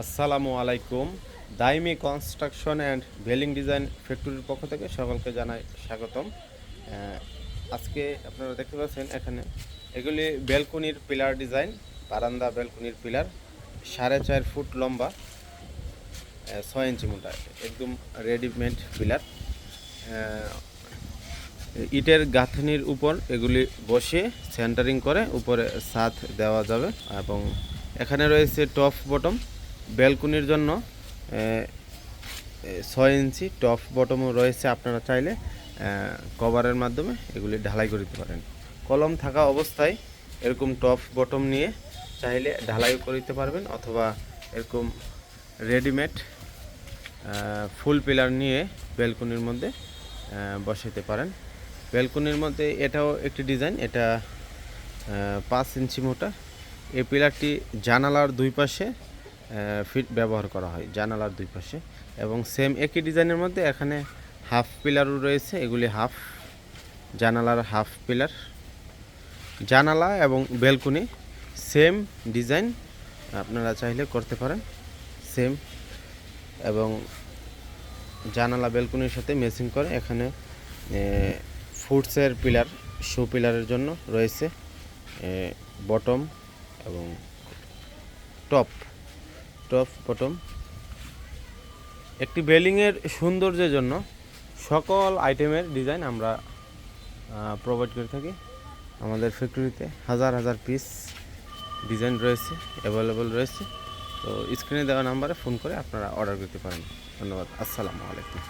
আসসালামু আলাইকুম। দাইমি construction and বেলিং ডিজাইন ফ্যাক্টরির পক্ষ থেকে সকলকে জানাই স্বাগতম। আজকে আপনারা দেখতে পাচ্ছেন এখানে এগুলি বেলকুনির পিলার ডিজাইন, বারান্দা বেলকুনির পিলার, সাড়ে চার ফুট লম্বা ছয় ইঞ্চি মোটা, একদম রেডিমেড পিলার। ইটের গাঁথনির উপর এগুলি বসিয়ে সেন্টারিং করে উপরে সাথ দেওয়া যাবে এবং এখানে রয়েছে টপ বটম ব্যালকনির জন্য ছয় ইঞ্চি টপ বটমও রয়েছে আপনারা চাইলে কভারের মাধ্যমে এগুলি ঢালাই করে দিতে পারেন। কলম থাকা অবস্থায় এরকম টপ বটম নিয়ে চাইলে ঢালাই করে দিতে পারবেন, অথবা এরকম রেডিমেড ফুল পিলার নিয়ে ব্যালকনির মধ্যে বসাতে পারেন। ব্যালকনির মধ্যে এটাও একটি ডিজাইন, এটা পাঁচ ইঞ্চি মোটা। এই পিলারটি জানালার দুই পাশে ফিট ব্যবহার করা হয় জানালার দুই পাশে। এবং সেম একই ডিজাইনের মধ্যে এখানে হাফ পিলারও রয়েছে, এগুলি হাফ জানালার হাফ পিলার জানালা এবং বেলকনি সেম ডিজাইন আপনারা চাইলে করতে পারেন সেম এবং জানালা বেলকুনির সাথে মেসিং করে এখানে ফুডসের পিলার শু পিলারের জন্য রয়েছে বটম এবং টপ টপ বটম একটি বেলিংয়ের সৌন্দর্যের জন্য সকল আইটেমের ডিজাইন আমরা প্রোভাইড করে থাকি। আমাদের ফ্যাক্টরিতে হাজার হাজার পিস ডিজাইন রয়েছে অ্যাভেলেবল রয়েছে। তো স্ক্রিনে দেওয়া নাম্বারে ফোন করে আপনারা অর্ডার করতে পারেন। ধন্যবাদ। আসসালামু আলাইকুম।